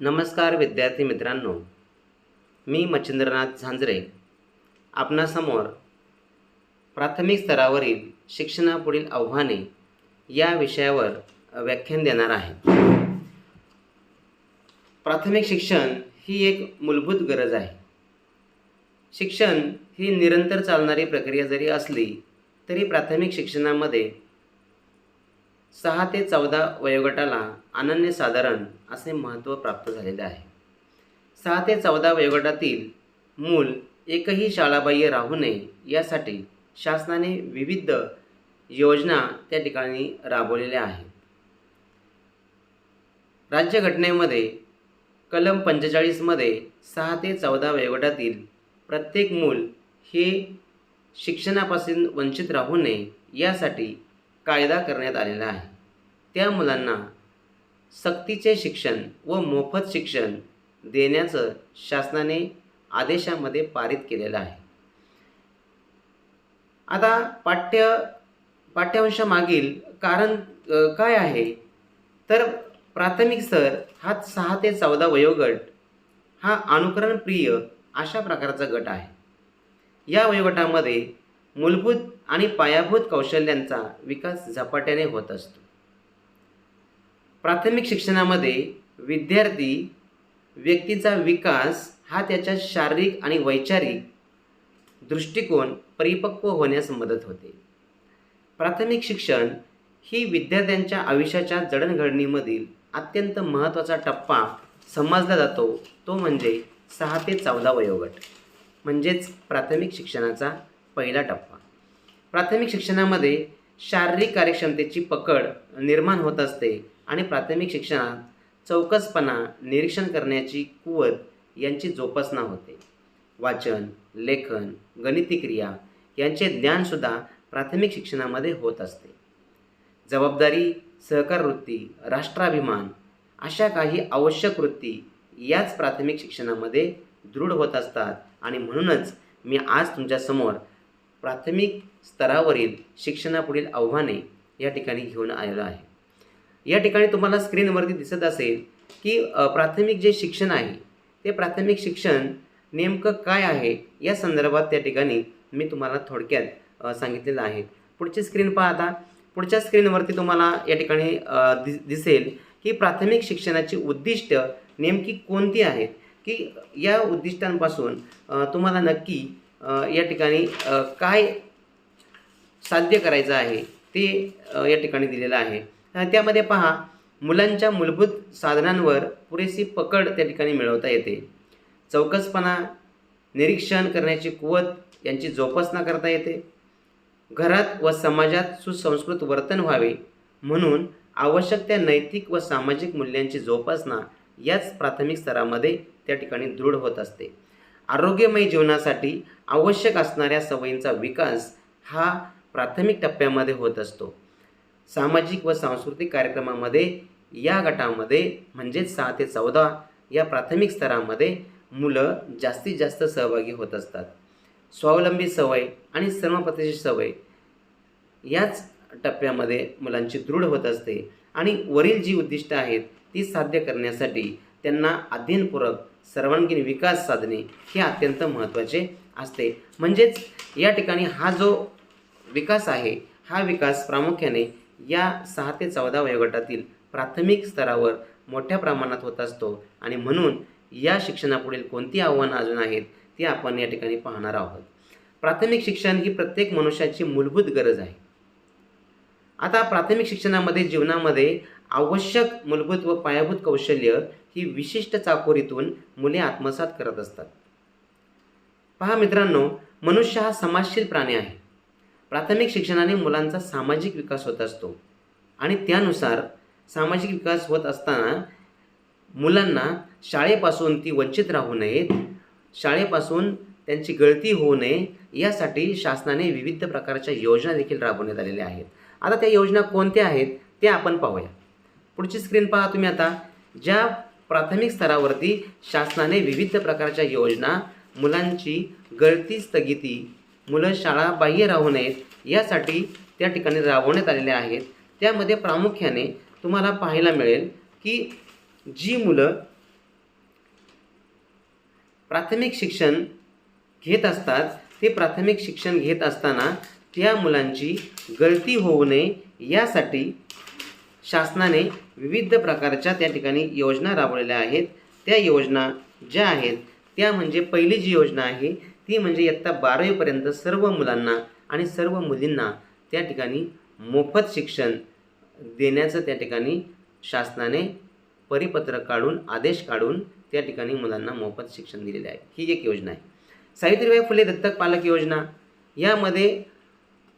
नमस्कार विद्यार्थी मित्रांनो. मी मच्छिंद्रनाथ झांजरे. आपणासमोर प्राथमिक स्तरावरील शिक्षणापुढील आव्हाने या विषयावर व्याख्यान देणार आहे. प्राथमिक शिक्षण ही एक मूलभूत गरज आहे. शिक्षण ही निरंतर चालणारी प्रक्रिया जरी असली तरी प्राथमिक शिक्षणामध्ये सहा ते चौदा वयोगटाला अनन्यसाधारण असे महत्त्व प्राप्त झालेले आहे. सहा ते चौदा वयोगटातील मूल एकही शाळाबाह्य राहू नये यासाठी शासनाने विविध योजना त्या ठिकाणी राबवलेल्या आहेत. राज्यघटनेमध्ये कलम पंचेचाळीसमध्ये सहा ते चौदा वयोगटातील प्रत्येक मूल हे शिक्षणापासून वंचित राहू नये यासाठी कायदा करण्यात आलेला आहे. त्या मुलांना सक्तीचे शिक्षण व मोफत शिक्षण देण्याचं शासनाने आदेशामध्ये पारित केलेलं आहे. आता पाठ्य पाठ्यांशामागील कारण काय आहे? तर प्राथमिक स्तर हा सहा ते चौदा वयोगट हा अनुकरणप्रिय अशा प्रकारचा गट आहे. या वयोगटामध्ये मूलभूत आणि पायाभूत कौशल्यांचा विकास झपाट्याने होत असतो. प्राथमिक शिक्षणामध्ये विद्यार्थी व्यक्तीचा विकास हा त्याच्या शारीरिक आणि वैचारिक दृष्टिकोन परिपक्व होण्यास मदत होते. प्राथमिक शिक्षण ही विद्यार्थ्यांच्या आयुष्याच्या जडणघडणीमधील अत्यंत महत्त्वाचा टप्पा समजला जातो. तो म्हणजे सहा ते चौदा वयोगट. म्हणजेच प्राथमिक शिक्षणाचा पहिला टप्पा. प्राथमिक शिक्षणामध्ये शारीरिक कार्यक्षमतेची पकड निर्माण होत असते आणि प्राथमिक शिक्षणात चौकसपणा निरीक्षण करण्याची कुवत यांची जोपासना होते. वाचन लेखन गणिती क्रिया यांचे ज्ञानसुद्धा प्राथमिक शिक्षणामध्ये होत असते. जबाबदारी सहकार वृत्ती राष्ट्राभिमान अशा काही आवश्यक वृत्ती याच प्राथमिक शिक्षणामध्ये दृढ होत असतात आणि म्हणूनच मी आज तुमच्यासमोर प्राथमिक स्तरावरील शिक्षणापुढील आव्हाने या ठिकाणी घेऊन आलेलो आहे. या ठिकाणी तुम्हाला स्क्रीनवरती दिसत असेल की प्राथमिक जे शिक्षण आहे ते प्राथमिक शिक्षण नेमकं काय आहे या संदर्भात त्या ठिकाणी मी तुम्हाला थोडक्यात सांगितलेलं आहे. पुढची स्क्रीन पहा आता. पुढच्या स्क्रीनवरती तुम्हाला या ठिकाणी दि दिसेल की प्राथमिक शिक्षणाची उद्दिष्ट नेमकी कोणती आहेत की या उद्दिष्टांपासून तुम्हाला नक्की या ठिकाणी काय साध्य करायचं आहे ते या ठिकाणी दिलेलं आहे. त्यामध्ये पहा मुलांच्या मूलभूत साधनांवर पुरेशी पकड त्या ठिकाणी मिळवता येते. चौकसपणा निरीक्षण करण्याची कुवत यांची जोपासना करता येते. घरात व समाजात सुसंस्कृत वर्तन व्हावे म्हणून आवश्यक त्या नैतिक व सामाजिक मूल्यांची जोपासना याच प्राथमिक स्तरामध्ये त्या ठिकाणी दृढ होत असते. आरोग्यमय जीवनासाठी आवश्यक असणाऱ्या सवयींचा विकास हा प्राथमिक टप्प्यामध्ये होत असतो. सामाजिक व सांस्कृतिक कार्यक्रमामध्ये या गटामध्ये म्हणजेच सहा ते चौदा या प्राथमिक स्तरामध्ये मुलं जास्तीत जास्त सहभागी होत असतात. स्वावलंबी सवय आणि श्रमपतीची सवय याच टप्प्यामध्ये मुलांची दृढ होत असते आणि वरील जी उद्दिष्ट आहेत ती साध्य करण्यासाठी त्यांना अध्ययनपूरक सर्वांगीण विकास साधणे हे अत्यंत महत्त्वाचे असते. म्हणजेच या ठिकाणी हा जो विकास आहे हा विकास प्रामुख्याने या सहा ते चौदा वयोगटातील प्राथमिक स्तरावर मोठ्या प्रमाणात होत असतो आणि म्हणून या शिक्षणापुढील कोणती आव्हानं अजून आहेत ती आपण या ठिकाणी पाहणार आहोत. प्राथमिक शिक्षण ही प्रत्येक मनुष्याची मूलभूत गरज आहे. आता प्राथमिक शिक्षणामध्ये जीवनामध्ये आवश्यक मूलभूत व पायाभूत कौशल्य ही विशिष्ट चाकोरीतून मुले आत्मसात करत असतात. पहा मित्रांनो मनुष्य हा समाजशील प्राणी आहे. प्राथमिक शिक्षणाने मुलांचा सामाजिक विकास होत असतो. आणि त्यानुसार सामाजिक विकास होत असताना मुलांना शाळेपासून ती वंचित राहू नयेत शाळेपासून त्यांची गळती होऊ नये यासाठी शासनाने विविध प्रकारच्या योजना देखील राबवण्यात आलेल्या आहेत. आता त्या योजना कोणत्या आहेत ते आपण पाहूया. पुढची स्क्रीन पहा तुम्ही आता. ज्या प्राथमिक स्तरावरती शासनाने विविध प्रकारच्या योजना मुलांची गळती स्थगिती मुलं शाळा बाह्य राहू नयेत यासाठी त्या ठिकाणी राबवण्यात आलेल्या आहेत. त्यामध्ये प्रामुख्याने तुम्हाला पाहायला मिळेल की जी मुलं प्राथमिक शिक्षण घेत असतात ते प्राथमिक शिक्षण घेत असताना त्या मुलांची गळती होऊ नये यासाठी शासनाने विविध प्रकारच्या त्या ठिकाणी योजना राबवलेल्या आहेत. त्या योजना ज्या आहेत त्या म्हणजे पहिली जी योजना आहे ती म्हणजे इयत्ता बारावीपर्यंत सर्व मुलांना आणि सर्व मुलींना त्या ठिकाणी मोफत शिक्षण देण्याचं त्या ठिकाणी शासनाने परिपत्र काढून आदेश काढून त्या ठिकाणी मुलांना मोफत शिक्षण दिलेले आहे. ही एक योजना आहे. सावित्रीबाई फुले दत्तक पालक योजना. यामध्ये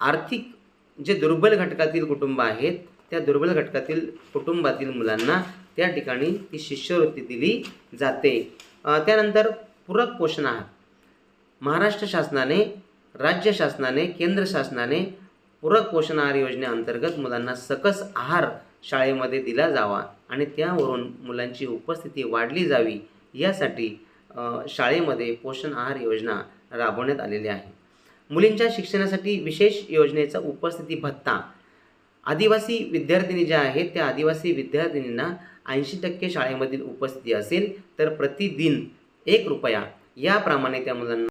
आर्थिक जे दुर्बल घटकातील कुटुंब आहेत त्या दुर्बल घटकातील कुटुंबातील मुलांना त्या ठिकाणी ती शिष्यवृत्ती दिली जाते. त्यानंतर पूरक पोषण आहार. महाराष्ट्र शासनाने राज्य शासनाने केंद्र शासनाने पूरक पोषण आहार योजनेअंतर्गत मुलांना सकस आहार शाळेमध्ये दिला जावा आणि त्यावरून मुलांची उपस्थिती वाढली जावी यासाठी शाळेमध्ये पोषण आहार योजना राबवण्यात आलेली आहे. मुलींच्या शिक्षणासाठी विशेष योजनेचा उपस्थिती भत्ता आदिवासी विद्यार्थिनी ज्या आहेत त्या आदिवासी विद्यार्थिनींना ऐंशी टक्के शाळेमधील उपस्थिती असेल तर प्रतिदिन एक रुपया. याप्रमाणे त्या मुलांना